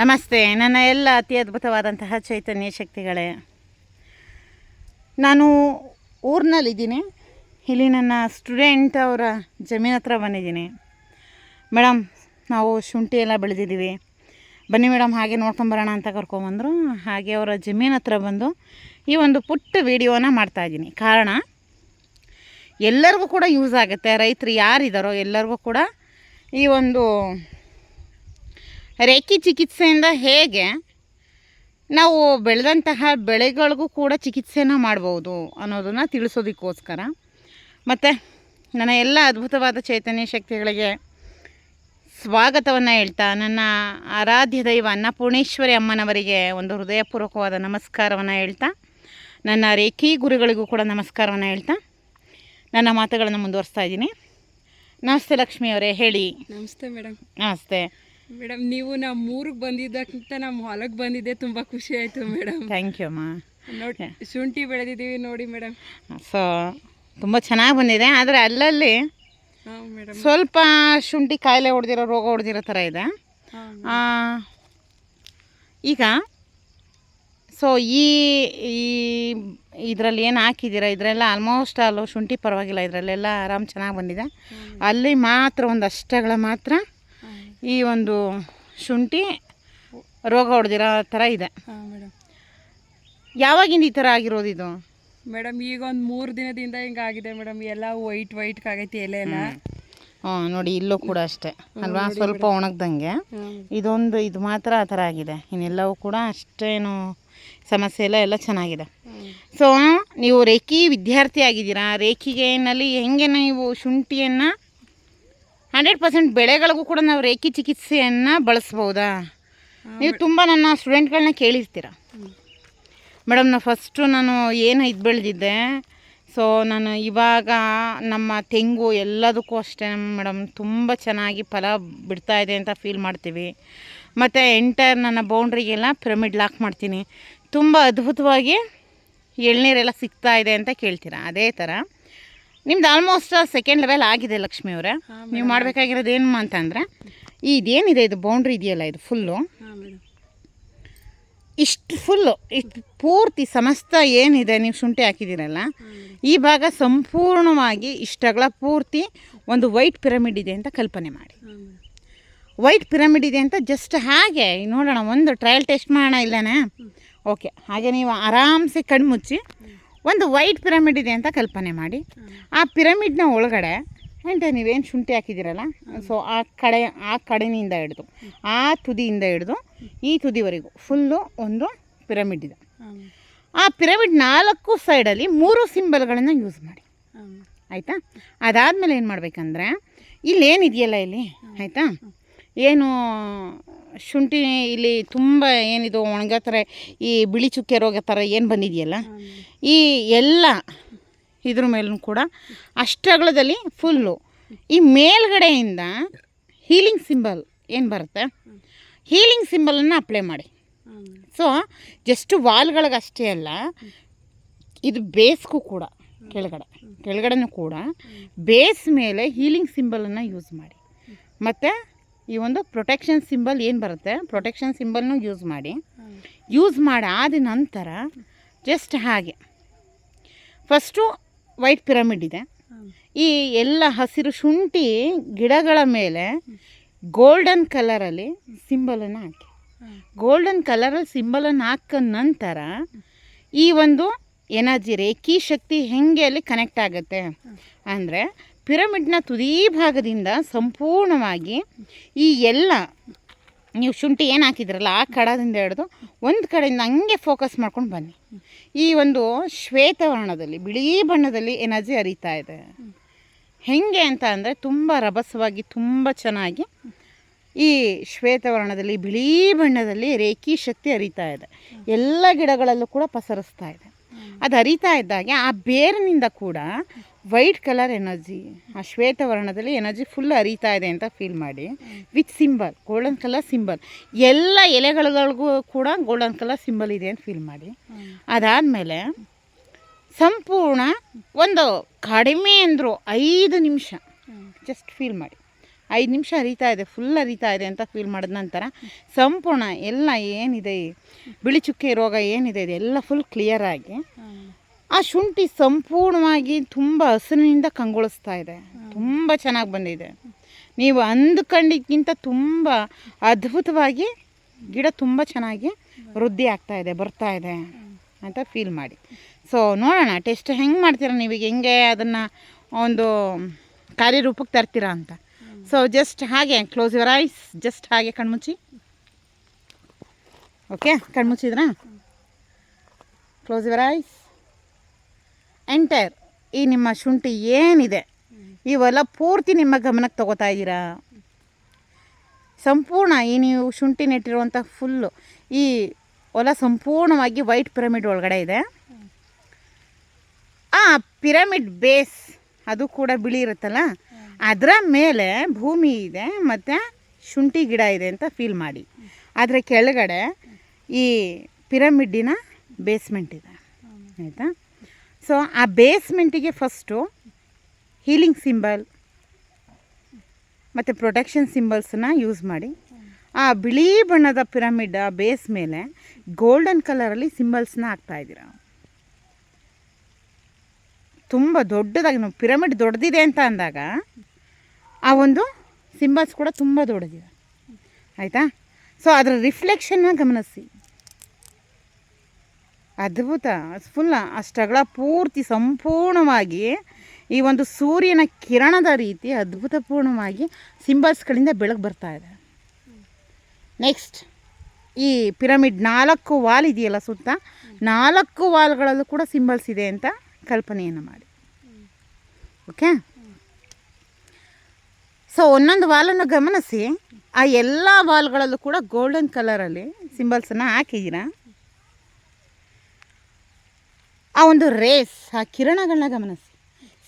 ನಮಸ್ತೆ. ನನ್ನ ಎಲ್ಲ ಅತಿ ಅದ್ಭುತವಾದಂತಹ ಚೈತನ್ಯ ಶಕ್ತಿಗಳೇ. ನಾನು ಊರಿನಲ್ಲಿದ್ದೀನಿ. ಇಲ್ಲಿ ನನ್ನ ಸ್ಟೂಡೆಂಟ್ ಅವರ ಜಮೀನ ಹತ್ರ ಬಂದಿದ್ದೀನಿ. ಮೇಡಮ್ ನಾವು ಶುಂಠಿ ಎಲ್ಲ ಬೆಳೆದಿದ್ದೀವಿ. ಬನ್ನಿ ಮೇಡಮ್ ಹಾಗೆ ನೋಡ್ಕೊಂಬರೋಣ ಅಂತ ಕರ್ಕೊಂಬಂದರು. ಹಾಗೆ ಅವರ ಜಮೀನ ಹತ್ರ ಬಂದು ಈ ಒಂದು ಪುಟ್ಟ ವಿಡಿಯೋನ ಮಾಡ್ತಾಯಿದ್ದೀನಿ ಕಾರಣ, ಎಲ್ಲರಿಗೂ ಕೂಡ ಯೂಸ್ ಆಗುತ್ತೆ. ರೈತರು ಯಾರಿದ್ದಾರೋ ಎಲ್ಲರಿಗೂ ಕೂಡ ಈ ಒಂದು ರೇಖಿ ಚಿಕಿತ್ಸೆಯಿಂದ ಹೇಗೆ ನಾವು ಬೆಳೆದಂತಹ ಬೆಳೆಗಳಿಗೂ ಕೂಡ ಚಿಕಿತ್ಸೆನ ಮಾಡ್ಬೋದು ಅನ್ನೋದನ್ನು ತಿಳಿಸೋದಕ್ಕೋಸ್ಕರ. ಮತ್ತು ನನ್ನ ಎಲ್ಲ ಅದ್ಭುತವಾದ ಚೈತನ್ಯ ಶಕ್ತಿಗಳಿಗೆ ಸ್ವಾಗತವನ್ನು ಹೇಳ್ತಾ ನನ್ನ ಆರಾಧ್ಯ ದೈವ ಅನ್ನಪೂರ್ಣೇಶ್ವರಿ ಅಮ್ಮನವರಿಗೆ ಒಂದು ಹೃದಯಪೂರ್ವಕವಾದ ನಮಸ್ಕಾರವನ್ನು ಹೇಳ್ತಾ ನನ್ನ ರೇಖಿ ಗುರುಗಳಿಗೂ ಕೂಡ ನಮಸ್ಕಾರವನ್ನು ಹೇಳ್ತಾ ನನ್ನ ಮಾತುಗಳನ್ನು ಮುಂದುವರಿಸ್ತಾ ಇದ್ದೀನಿ. ನಮಸ್ತೆ ಲಕ್ಷ್ಮಿ ಅವರೇ ಹೇಳಿ. ನಮಸ್ತೆ ಮೇಡಮ್. ನಮಸ್ತೆ. ಮೇಡಮ್ ನೀವು ನಮ್ಮ ಊರಿಗೆ ಬಂದಿದ್ದಕ್ಕಿಂತ ನಮ್ಮ ಹೊಲಕ್ಕೆ ಬಂದಿದ್ದೆ ತುಂಬ ಖುಷಿ ಆಯಿತು ಮೇಡಮ್. ಥ್ಯಾಂಕ್ ಯು ಅಮ್ಮ ನೋಡಿ ಶುಂಠಿ ಬೆಳೆದಿದ್ದೀವಿ ನೋಡಿ ಮೇಡಮ್. ಸೊ ತುಂಬ ಚೆನ್ನಾಗಿ ಬಂದಿದೆ ಆದರೆ ಅಲ್ಲಲ್ಲಿ ಹಾಂ ಮೇಡಮ್. ಸ್ವಲ್ಪ ಶುಂಠಿ ಕಾಯಿಲೆ ಹೊಡೆದಿರೋ ರೋಗ ಹೊಡೆದಿರೋ ಥರ ಇದೆ. ಈಗ ಸೊ ಈ ಈ ಇದರಲ್ಲಿ ಏನು ಹಾಕಿದ್ದೀರ? ಇದರೆಲ್ಲ ಆಲ್ಮೋಸ್ಟ್ ಅಲ್ಲೂ ಶುಂಠಿ ಪರವಾಗಿಲ್ಲ ಇದರಲ್ಲೆಲ್ಲ ಆರಾಮ್ ಚೆನ್ನಾಗಿ ಬಂದಿದೆ. ಅಲ್ಲಿ ಮಾತ್ರ ಒಂದು ಅಷ್ಟಗಳ ಮಾತ್ರ ಈ ಒಂದು ಶುಂಠಿ ರೋಗ ಹೊಡೆದಿರೋ ಥರ ಇದೆ. ಹಾಂ ಮೇಡಮ್. ಯಾವಾಗಿಂದ ಈ ಥರ ಆಗಿರೋದು ಇದು? ಮೇಡಮ್ ಈಗ ಒಂದು ಮೂರು ದಿನದಿಂದ ಹಿಂಗಾಗಿದೆ ಮೇಡಮ್. ಎಲ್ಲ ವೈಟ್ ವೈಟ್ ಆಗೈತಿ ಎಲೆ ಎಲ್ಲ. ಹಾಂ ನೋಡಿ ಇಲ್ಲೂ ಕೂಡ ಅಷ್ಟೇ. ಅಲ್ವಾ? ಸ್ವಲ್ಪ ಒಣಗ್ದಂಗೆ. ಇದೊಂದು ಇದು ಮಾತ್ರ ಆ ಥರ ಆಗಿದೆ. ಇನ್ನೆಲ್ಲವೂ ಕೂಡ ಅಷ್ಟೇನು ಸಮಸ್ಯೆ ಇಲ್ಲ ಎಲ್ಲ ಚೆನ್ನಾಗಿದೆ. ಸೊ ನೀವು ರೇಖಿ ವಿದ್ಯಾರ್ಥಿ ಆಗಿದ್ದೀರಾ? ರೇಖಿಗೆನಲ್ಲಿ ಹೆಂಗೆ ನೀವು ಶುಂಠಿಯನ್ನು ಹಂಡ್ರೆಡ್ ಪರ್ಸೆಂಟ್ ಬೆಳೆಗಳಿಗೂ ಕೂಡ ನಾವು ರೇಖಿ ಚಿಕಿತ್ಸೆಯನ್ನು ಬಳಸ್ಬೋದಾ? ನೀವು ತುಂಬ ನನ್ನ ಸ್ಟೂಡೆಂಟ್ಗಳನ್ನ ಕೇಳಿರ್ತೀರ. ಮೇಡಮ್ ನಾನು ಫಸ್ಟು ನಾನು ಏನು ಇದು ಬೆಳೆದಿದ್ದೆ ಸೊ ನಾನು ಇವಾಗ ನಮ್ಮ ತೆಂಗು ಎಲ್ಲದಕ್ಕೂ ಅಷ್ಟೇ ಮೇಡಮ್ ತುಂಬ ಚೆನ್ನಾಗಿ ಫಲ ಬಿಡ್ತಾ ಇದೆ ಅಂತ ಫೀಲ್ ಮಾಡ್ತೀವಿ. ಮತ್ತು ಎಂಟರ್ ನನ್ನ ಬೌಂಡ್ರಿಗೆಲ್ಲ ಪಿರಮಿಡ್ ಲಾಕ್ ಮಾಡ್ತೀನಿ. ತುಂಬ ಅದ್ಭುತವಾಗಿ ಎಳ್ನೀರೆಲ್ಲ ಸಿಗ್ತಾ ಇದೆ ಅಂತ ಕೇಳ್ತೀರಾ? ಅದೇ ಥರ ನಿಮ್ದು ಆಲ್ಮೋಸ್ಟ್ ಸೆಕೆಂಡ್ ಲೆವೆಲ್ ಆಗಿದೆ ಲಕ್ಷ್ಮಿ ಅವರೇ. ನೀವು ಮಾಡಬೇಕಾಗಿರೋದು ಏನು ಅಂತಂದರೆ ಇದೇನಿದೆ ಇದು ಬೌಂಡ್ರಿ ಇದೆಯಲ್ಲ ಇದು ಫುಲ್ಲು ಇಷ್ಟು ಫುಲ್ಲು ಇಷ್ಟು ಪೂರ್ತಿ ಸಮಸ್ತ ಏನಿದೆ ನೀವು ಶುಂಠಿ ಹಾಕಿದ್ದೀರಲ್ಲ ಈ ಭಾಗ ಸಂಪೂರ್ಣವಾಗಿ ಇಷ್ಟಗಳ ಪೂರ್ತಿ ಒಂದು ವೈಟ್ ಪಿರಮಿಡ್ ಇದೆ ಅಂತ ಕಲ್ಪನೆ ಮಾಡಿ. ವೈಟ್ ಪಿರಮಿಡ್ ಇದೆ ಅಂತ ಜಸ್ಟ್ ಹಾಗೆ ನೋಡೋಣ ಒಂದು ಟ್ರಯಲ್ ಟೆಸ್ಟ್ ಮಾಡೋಣ ಇಲ್ಲನೇ? ಓಕೆ ಹಾಗೆ ನೀವು ಆರಾಮ್ಸೆ ಕಣ್ಮುಚ್ಚಿ ಒಂದು ವೈಟ್ ಪಿರಮಿಡ್ ಇದೆ ಅಂತ ಕಲ್ಪನೆ ಮಾಡಿ. ಆ ಪಿರಮಿಡ್ನ ಒಳಗಡೆ ಅಂತ ನೀವೇನು ಶುಂಠಿ ಹಾಕಿದ್ದೀರಲ್ಲ? ಸೊ ಆ ಕಡೆ, ಆ ಕಡೆಯಿಂದ ಹಿಡಿದು, ಆ ತುದಿಯಿಂದ ಹಿಡಿದು, ಈ ತುದಿವರೆಗೂ ಫುಲ್ಲು ಒಂದು ಪಿರಮಿಡ್ ಇದೆ. ಆ ಪಿರಮಿಡ್ ನಾಲ್ಕು ಸೈಡಲ್ಲಿ ಮೂರು ಸಿಂಬಲ್ಗಳನ್ನು ಯೂಸ್ ಮಾಡಿ. ಆಯಿತಾ? ಅದಾದಮೇಲೆ ಏನು ಮಾಡಬೇಕಂದ್ರೆ, ಇಲ್ಲೇನಿದೆಯಲ್ಲ ಇಲ್ಲಿ? ಆಯಿತಾ? ಏನು ಶುಂಠಿ ಇಲ್ಲಿ ತುಂಬ ಏನಿದು ಒಣಗೋ ಥರ ಈ ಬಿಳಿ ಚುಕ್ಕೆ ರೋಗ ಥರ ಏನು ಬಂದಿದೆಯಲ್ಲ, ಈ ಎಲ್ಲ ಇದ್ರ ಮೇಲೂ ಕೂಡ ಅಷ್ಟಗಳದಲ್ಲಿ ಫುಲ್ಲು ಈ ಮೇಲ್ಗಡೆಯಿಂದ ಹೀಲಿಂಗ್ ಸಿಂಬಲ್ ಏನು ಬರುತ್ತೆ? ಹೀಲಿಂಗ್ ಸಿಂಬಲನ್ನು ಅಪ್ಲೈ ಮಾಡಿ. ಸೊ ಜಸ್ಟ್ ವಾಲ್ಗಳಿಗೆ ಅಷ್ಟೇ ಅಲ್ಲ, ಇದು ಬೇಸ್ಗೂ ಕೂಡ, ಕೆಳಗಡೆ, ಕೆಳಗಡೆನೂ ಕೂಡ, ಬೇಸ್ ಮೇಲೆ ಹೀಲಿಂಗ್ ಸಿಂಬಲನ್ನು ಯೂಸ್ ಮಾಡಿ. ಮತ್ತು ಈ ಒಂದು ಪ್ರೊಟೆಕ್ಷನ್ ಸಿಂಬಲ್ ಏನು ಬರುತ್ತೆ? ಪ್ರೊಟೆಕ್ಷನ್ ಸಿಂಬಲ್ನೂ ಯೂಸ್ ಮಾಡಿ. ಯೂಸ್ ಯೂಸ್ ಮಾಡಾದ ನಂತರ ಜಸ್ಟ್ ಹಾಗೆ. ಫಸ್ಟು ವೈಟ್ ಪಿರಮಿಡ್ ಇದೆ. ಈ ಎಲ್ಲ ಹಸಿರು ಶುಂಠಿ ಗಿಡಗಳ ಮೇಲೆ ಗೋಲ್ಡನ್ ಕಲರಲ್ಲಿ ಸಿಂಬಲನ್ನು ಹಾಕಿ. ಗೋಲ್ಡನ್ ಕಲರಲ್ಲಿ ಸಿಂಬಲನ್ನು ಹಾಕಿದ ನಂತರ ಈ ಒಂದು ಎನರ್ಜಿ ರೇಖಿ ಶಕ್ತಿ ಹೆಂಗೆ ಅಲ್ಲಿ ಕನೆಕ್ಟ್ ಆಗುತ್ತೆ? ಅಂದರೆ ಪಿರಮಿಡ್ನ ತುದಿ ಭಾಗದಿಂದ ಸಂಪೂರ್ಣವಾಗಿ ಈ ಎಲ್ಲ, ನೀವು ಶುಂಠಿ ಏನು ಹಾಕಿದ್ರಲ್ಲ, ಆ ಕಡದಿಂದ ಹಿಡಿದು ಒಂದು ಕಡೆಯಿಂದ ಹಂಗೆ ಫೋಕಸ್ ಮಾಡ್ಕೊಂಡು ಬನ್ನಿ. ಈ ಒಂದು ಶ್ವೇತವರ್ಣದಲ್ಲಿ, ಬಿಳಿ ಬಣ್ಣದಲ್ಲಿ ಎನರ್ಜಿ ಹರಿತಾ ಇದೆ. ಹೆಂಗೆ ಅಂತ ಅಂದರೆ ತುಂಬ ರಭಸವಾಗಿ, ತುಂಬ ಚೆನ್ನಾಗಿ ಈ ಶ್ವೇತವರ್ಣದಲ್ಲಿ, ಬಿಳಿ ಬಣ್ಣದಲ್ಲಿ ರೇಖಿ ಶಕ್ತಿ ಹರಿತಾ ಇದೆ. ಎಲ್ಲ ಗಿಡಗಳಲ್ಲೂ ಕೂಡ ಪಸರಿಸ್ತಾ ಇದೆ. ಅದು ಹರಿತಾ ಇದ್ದಾಗೆ ಆ ಬೇರಿನಿಂದ ಕೂಡ ವೈಟ್ ಕಲರ್ ಎನರ್ಜಿ, ಆ ಶ್ವೇತವರ್ಣದಲ್ಲಿ ಎನರ್ಜಿ ಫುಲ್ ಅರಿತಾ ಇದೆ ಅಂತ ಫೀಲ್ ಮಾಡಿ with symbol golden colour symbol ಎಲ್ಲ ಎಲೆಗಳಿಗೂ ಕೂಡ ಗೋಲ್ಡನ್ ಕಲರ್ ಸಿಂಬಲ್ ಇದೆ ಅಂತ ಫೀಲ್ ಮಾಡಿ. ಅದಾದಮೇಲೆ ಸಂಪೂರ್ಣ ಒಂದು ಕಡಿಮೆ ಅಂದರು ಐದು ನಿಮಿಷ ಜಸ್ಟ್ ಫೀಲ್ ಮಾಡಿ. ಐದು ನಿಮಿಷ ಅರಿತಾ ಇದೆ ಫುಲ್ ಅರಿತಾ ಇದೆ ಅಂತ ಫೀಲ್ ಮಾಡಿದ ನಂತರ ಸಂಪೂರ್ಣ ಎಲ್ಲ ಏನಿದೆ, ಬಿಳಿ ಚುಕ್ಕೆ ರೋಗ ಏನಿದೆ, ಇದೆಲ್ಲ ಫುಲ್ ಕ್ಲಿಯರ್ ಆಗಿ ಆ ಶುಂಠಿ ಸಂಪೂರ್ಣವಾಗಿ ತುಂಬ ಹಸಿರಿನಿಂದ ಕಂಗೊಳಿಸ್ತಾ ಇದೆ. ತುಂಬ ಚೆನ್ನಾಗಿ ಬಂದಿದೆ. ನೀವು ಅಂದ್ಕೊಂಡಿದ್ಕಿಂತ ತುಂಬ ಅದ್ಭುತವಾಗಿ ಗಿಡ ತುಂಬ ಚೆನ್ನಾಗಿ ವೃದ್ಧಿ ಆಗ್ತಾ ಇದೆ ಬರ್ತಾ ಇದೆ ಅಂತ ಫೀಲ್ ಮಾಡಿ. ಸೊ ನೋಡೋಣ ಟೆಸ್ಟ್ ಹೆಂಗೆ ಮಾಡ್ತೀರಾ ನೀವೀಗ ಹೆಂಗೆ ಅದನ್ನು ಒಂದು ಕಾರ್ಯರೂಪಕ್ಕೆ ತರ್ತೀರಾ ಅಂತ? ಸೊ ಜಸ್ಟ್ ಹಾಗೆ ಕ್ಲೋಸ್ ಯುವರ್ ಐಸ್ ಜಸ್ಟ್ ಹಾಗೆ ಕಣ್ಮುಚ್ಚಿ. ಓಕೆ ಕಣ್ಮುಚ್ಚಿದ್ರಾ? ಕ್ಲೋಸ್ ಯುವರ್ ಐಸ್ ಎಂಟೈರ್ ಈ ನಿಮ್ಮ ಶುಂಠಿ ಏನಿದೆ, ಇವೆಲ್ಲ ಪೂರ್ತಿ ನಿಮ್ಮ ಗಮನಕ್ಕೆ ತಗೋತಾ ಇದ್ದೀರಾ? ಸಂಪೂರ್ಣ ಈ ನೀವು ಶುಂಠಿ ನೆಟ್ಟಿರುವಂಥ ಫುಲ್ಲು, ಈ ಹೊಲ ಸಂಪೂರ್ಣವಾಗಿ ವೈಟ್ ಪಿರಮಿಡ್ ಒಳಗಡೆ ಇದೆ. ಆ ಪಿರಮಿಡ್ ಬೇಸ್ ಅದು ಕೂಡ ಬಿಳಿ ಇರುತ್ತಲ್ಲ, ಅದರ ಮೇಲೆ ಭೂಮಿ ಇದೆ ಮತ್ತು ಶುಂಠಿ ಗಿಡ ಇದೆ ಅಂತ ಫೀಲ್ ಮಾಡಿ. ಅದರ ಕೆಳಗಡೆ ಈ ಪಿರಮಿಡ್ಡಿನ ಬೇಸ್ಮೆಂಟ್ ಇದೆ. ಆಯಿತಾ? ಸೊ ಆ ಬೇಸ್ಮೆಂಟಿಗೆ ಫಸ್ಟು ಹೀಲಿಂಗ್ ಸಿಂಬಲ್ ಮತ್ತು ಪ್ರೊಟೆಕ್ಷನ್ ಸಿಂಬಲ್ಸನ್ನ ಯೂಸ್ ಮಾಡಿ. ಆ ಬಿಳಿ ಬಣ್ಣದ ಪಿರಮಿಡ್ ಆ ಬೇಸ್ ಮೇಲೆ ಗೋಲ್ಡನ್ ಕಲರಲ್ಲಿ ಸಿಂಬಲ್ಸ್ನ ಹಾಕ್ತಾಯಿದ್ದೀರ ತುಂಬ ದೊಡ್ಡದಾಗಿ ನಾವು ಪಿರಮಿಡ್ ದೊಡ್ಡದಿದೆ ಅಂತ ಅಂದಾಗ ಆ ಒಂದು ಸಿಂಬಲ್ಸ್ ಕೂಡ ತುಂಬ ದೊಡ್ಡದಿದೆ. ಆಯಿತಾ? ಸೊ ಅದರ ರಿಫ್ಲೆಕ್ಷನ್ನ ಗಮನಿಸಿ. ಅದ್ಭುತ. ಫುಲ್ಲ ಆ ಸ್ಟಗಳ ಪೂರ್ತಿ ಸಂಪೂರ್ಣವಾಗಿ ಈ ಒಂದು ಸೂರ್ಯನ ಕಿರಣದ ರೀತಿ ಅದ್ಭುತಪೂರ್ಣವಾಗಿ ಸಿಂಬಲ್ಸ್ಗಳಿಂದ ಬೆಳಕು ಬರ್ತಾ ಇದೆ. ನೆಕ್ಸ್ಟ್ ಈ ಪಿರಮಿಡ್ ನಾಲ್ಕು ವಾಲ್ ಇದೆಯಲ್ಲ ಸುತ್ತ, ನಾಲ್ಕು ವಾಲ್ಗಳಲ್ಲೂ ಕೂಡ ಸಿಂಬಲ್ಸ್ ಇದೆ ಅಂತ ಕಲ್ಪನೆಯನ್ನು ಮಾಡಿ. ಓಕೆ? ಸೊ, ಒಂದೊಂದು ವಾಲನ್ನು ಗಮನಿಸಿ, ಆ ಎಲ್ಲ ವಾಲ್ಗಳಲ್ಲೂ ಕೂಡ ಗೋಲ್ಡನ್ ಕಲರಲ್ಲಿ ಸಿಂಬಲ್ಸನ್ನು ಹಾಕಿದ್ದೀರಾ? ಆ ಒಂದು ರೇಸ್, ಆ ಕಿರಣಗಳನ್ನ ಗಮನಿಸಿ.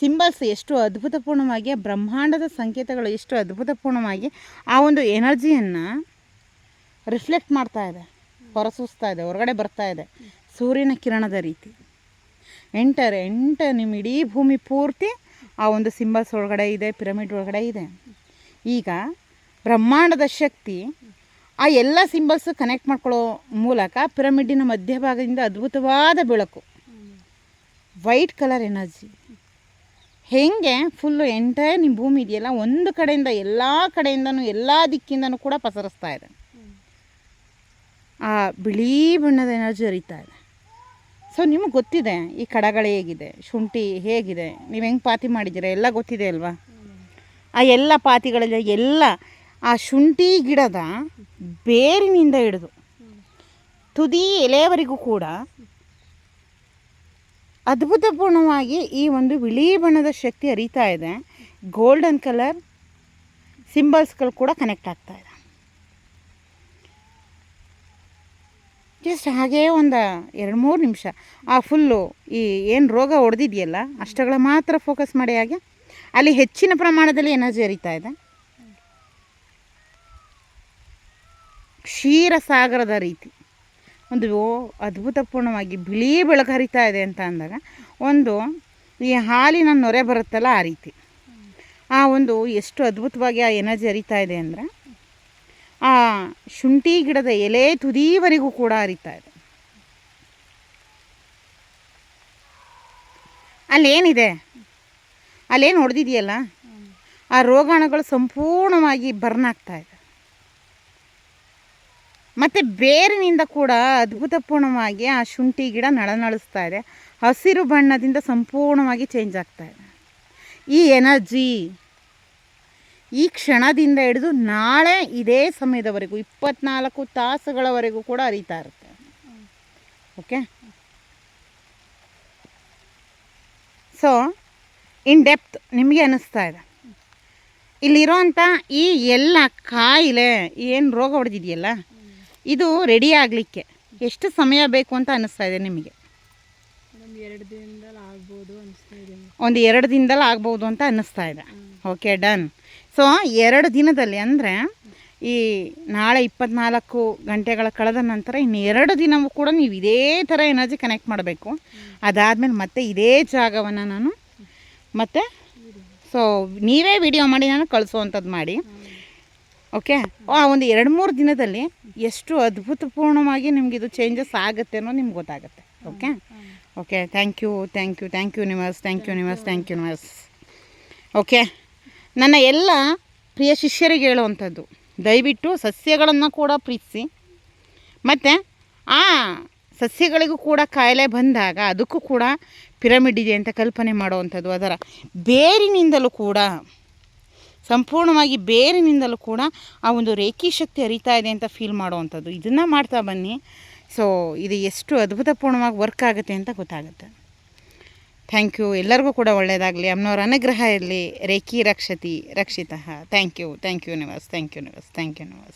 ಸಿಂಬಲ್ಸ್ ಎಷ್ಟು ಅದ್ಭುತಪೂರ್ಣವಾಗಿ ಬ್ರಹ್ಮಾಂಡದ ಸಂಕೇತಗಳು ಎಷ್ಟು ಅದ್ಭುತಪೂರ್ಣವಾಗಿ ಆ ಒಂದು ಎನರ್ಜಿಯನ್ನು ರಿಫ್ಲೆಕ್ಟ್ ಮಾಡ್ತಾ ಇದೆ, ಹೊರಸೂಸ್ತಾ ಇದೆ, ಹೊರಗಡೆ ಬರ್ತಾ ಇದೆ, ಸೂರ್ಯನ ಕಿರಣದ ರೀತಿ. ಎಂಟರ್ ಎಂಟ ನಿಮ್ಮ ಇಡೀ ಭೂಮಿ ಪೂರ್ತಿ ಆ ಒಂದು ಸಿಂಬಲ್ಸ್ ಒಳಗಡೆ ಇದೆ ಪಿರಮಿಡ್ ಒಳಗಡೆ ಇದೆ. ಈಗ ಬ್ರಹ್ಮಾಂಡದ ಶಕ್ತಿ ಆ ಎಲ್ಲ ಸಿಂಬಲ್ಸ್ ಕನೆಕ್ಟ್ ಮಾಡ್ಕೊಳ್ಳೋ ಮೂಲಕ ಪಿರಮಿಡ್ಡಿನ ಮಧ್ಯಭಾಗದಿಂದ ಅದ್ಭುತವಾದ ಬೆಳಕು ವೈಟ್ ಕಲರ್ ಎನರ್ಜಿ. ಹೇಗೆ ಫುಲ್ಲು ಎಂಟೈರ್ ನಿಮ್ಮ ಭೂಮಿ ಇದೆಯಲ್ಲ, ಒಂದು ಕಡೆಯಿಂದ ಎಲ್ಲ ಕಡೆಯಿಂದನೂ ಎಲ್ಲ ದಿಕ್ಕಿಂದನೂ ಕೂಡ ಪಸರಿಸ್ತಾ ಇದೆ. ಆ ಬಿಳಿ ಬಣ್ಣದ ಎನರ್ಜಿ ಹರಿತಾ ಇದೆ. ಸೊ ನಿಮಗೆ ಗೊತ್ತಿದೆ, ಈ ಕಡಗಳು ಹೇಗಿದೆ, ಶುಂಠಿ ಹೇಗಿದೆ, ನೀವು ಹೆಂಗೆ ಪಾತಿ ಮಾಡಿದ್ದೀರ, ಎಲ್ಲ ಗೊತ್ತಿದೆ ಅಲ್ವಾ? ಆ ಎಲ್ಲ ಪಾತಿಗಳಲ್ಲಿ ಎಲ್ಲ ಆ ಶುಂಠಿ ಗಿಡದ ಬೇರಿನಿಂದ ಹಿಡಿದು ತುದಿ ಎಲೆಯವರೆಗೂ ಕೂಡ ಅದ್ಭುತಪೂರ್ಣವಾಗಿ ಈ ಒಂದು ಬಿಳಿ ಬಣ್ಣದ ಶಕ್ತಿ ಹರಿತಾ ಇದೆ. ಗೋಲ್ಡನ್ ಕಲರ್ ಸಿಂಬಲ್ಸ್ಗಳು ಕೂಡ ಕನೆಕ್ಟ್ ಆಗ್ತಾ ಇದೆ. ಜಸ್ಟ್ ಹಾಗೇ ಒಂದು ಎರಡು ಮೂರು ನಿಮಿಷ. ಆ ಫುಲ್ಲು ಈ ಏನು ರೋಗ ಹೊಡೆದಿದೆಯಲ್ಲ, ಅಷ್ಟಗಳ ಮಾತ್ರ ಫೋಕಸ್ ಮಾಡಿ ಹಾಗೆ. ಅಲ್ಲಿ ಹೆಚ್ಚಿನ ಪ್ರಮಾಣದಲ್ಲಿ ಎನರ್ಜಿ ಹರಿತಾ ಇದೆ. ಕ್ಷೀರಸಾಗರದ ರೀತಿ. ಒಂದು ಅದ್ಭುತಪೂರ್ಣವಾಗಿ ಬಿಳಿ ಬೆಳಕು ಹರಿತಾ ಇದೆ ಅಂತ ಅಂದಾಗ ಒಂದು ಈ ಹಾಲಿನ ನೊರೆ ಬರುತ್ತಲ್ಲ ಆ ರೀತಿ. ಆ ಒಂದು ಎಷ್ಟು ಅದ್ಭುತವಾಗಿ ಆ ಎನರ್ಜಿ ಹರಿತಾ ಇದೆ ಅಂದರೆ ಆ ಶುಂಠಿ ಗಿಡದ ಎಲೆ ತುದಿವರೆಗೂ ಕೂಡ ಹರಿತಾ ಇದೆ. ಅಲ್ಲೇನಿದೆ? ಅಲ್ಲೇನು ಹೊಡೆದಿದೆಯಲ್ಲ? ಆ ರೋಗಾಣುಗಳು ಸಂಪೂರ್ಣವಾಗಿ ಬರ್ನ್ ಆಗ್ತಾ ಮತ್ತು ಬೇರಿನಿಂದ ಕೂಡ ಅದ್ಭುತಪೂರ್ಣವಾಗಿ ಆ ಶುಂಠಿ ಗಿಡ ನಳನಳಿಸ್ತಾ ಇದೆ. ಹಸಿರು ಬಣ್ಣದಿಂದ ಸಂಪೂರ್ಣವಾಗಿ ಚೇಂಜ್ ಆಗ್ತಾ ಇದೆ. ಈ ಎನರ್ಜಿ ಈ ಕ್ಷಣದಿಂದ ಹಿಡಿದು ನಾಳೆ ಇದೇ ಸಮಯದವರೆಗೂ, ಇಪ್ಪತ್ನಾಲ್ಕು ತಾಸುಗಳವರೆಗೂ ಕೂಡ ಅರಿತಾ ಇರುತ್ತೆ. ಓಕೆ ಸೊ ಇನ್ ಡೆಪ್ತ್ ನಿಮಗೆ ಅನ್ನಿಸ್ತಾ ಇದೆ. ಇಲ್ಲಿರೋಂಥ ಈ ಎಲ್ಲ ಕಾಯಿಲೆ, ಏನು ರೋಗ ಹೊಡೆದಿದೆಯಲ್ಲ? ಇದು ರೆಡಿ ಆಗಲಿಕ್ಕೆ. ಎಷ್ಟು ಸಮಯ ಬೇಕು ಅಂತ ಅನ್ನಿಸ್ತಾ ಇದೆ ನಿಮಗೆ? ಒಂದು ಎರಡು ದಿನದಲ್ಲಿ ಆಗ್ಬೋದು ಅಂತ ಅನ್ನಿಸ್ತಾ ಇದೆ. ಓಕೆ ಡನ್ ಸೊ ಎರಡು ದಿನದಲ್ಲಿ ಅಂದರೆ ಈ ನಾಳೆ ಇಪ್ಪತ್ನಾಲ್ಕು ಗಂಟೆಗಳ ಕಳೆದ ನಂತರ ಇನ್ನು ಎರಡು ದಿನವೂ ಕೂಡ ನೀವು ಇದೇ ಥರ ಎನರ್ಜಿ ಕನೆಕ್ಟ್ ಮಾಡಬೇಕು. ಅದಾದಮೇಲೆ ಮತ್ತೆ ಇದೇ ಜಾಗವನ್ನು ನಾನು ಮತ್ತೆ ಸೊ ನೀವೇ ವಿಡಿಯೋ ಮಾಡಿ ನಾನು ಕಳಿಸುವಂಥದ್ದು ಮಾಡಿ. ಓಕೆ ಆ ಒಂದು ಎರಡು ಮೂರು ದಿನದಲ್ಲಿ ಎಷ್ಟು ಅದ್ಭುತಪೂರ್ಣವಾಗಿ ನಿಮ್ಗೆ ಇದು ಚೇಂಜಸ್ ಆಗುತ್ತೆ ಅನ್ನೋ ನಿಮ್ಗೆ ಗೊತ್ತಾಗುತ್ತೆ. Okay okay thank you thank you thank you Nivas thank you Nivas thank you Nivas okay ನನ್ನ ಎಲ್ಲ ಪ್ರಿಯ ಶಿಷ್ಯರಿಗೆ ಹೇಳುವಂಥದ್ದು, ದಯವಿಟ್ಟು ಸಸ್ಯಗಳನ್ನು ಕೂಡ ಪ್ರೀತಿಸಿ. ಮತ್ತು ಆ ಸಸ್ಯಗಳಿಗೂ ಕೂಡ ಕಾಯಿಲೆ ಬಂದಾಗ ಅದಕ್ಕೂ ಕೂಡ ಪಿರಮಿಡ್ ಇದೆ ಅಂತ ಕಲ್ಪನೆ ಮಾಡುವಂಥದ್ದು ಅದರ ಬೇರಿನಿಂದಲೂ ಕೂಡ. ಸಂಪೂರ್ಣವಾಗಿ ಬೇರಿನಿಂದಲೂ ಕೂಡ ಆ ಒಂದು ರೇಖಿ ಶಕ್ತಿ ಹರಿತಾ ಇದೆ ಅಂತ ಫೀಲ್ ಮಾಡುವಂಥದ್ದು. ಇದನ್ನು ಮಾಡ್ತಾ ಬನ್ನಿ. ಸೊ ಇದು ಎಷ್ಟು ಅದ್ಭುತಪೂರ್ಣವಾಗಿ ವರ್ಕ್ ಆಗುತ್ತೆ ಅಂತ ಗೊತ್ತಾಗುತ್ತೆ. ಥ್ಯಾಂಕ್ ಯು ಎಲ್ಲರಿಗೂ ಕೂಡ ಒಳ್ಳೆಯದಾಗಲಿ ಅಮ್ಮನವರ ಅನುಗ್ರಹ ಇರಲಿ. ರೇಖಿ ರಕ್ಷತಿ ರಕ್ಷಿತ. Thank you thank you Nivas thank you Nivas thank you Nivas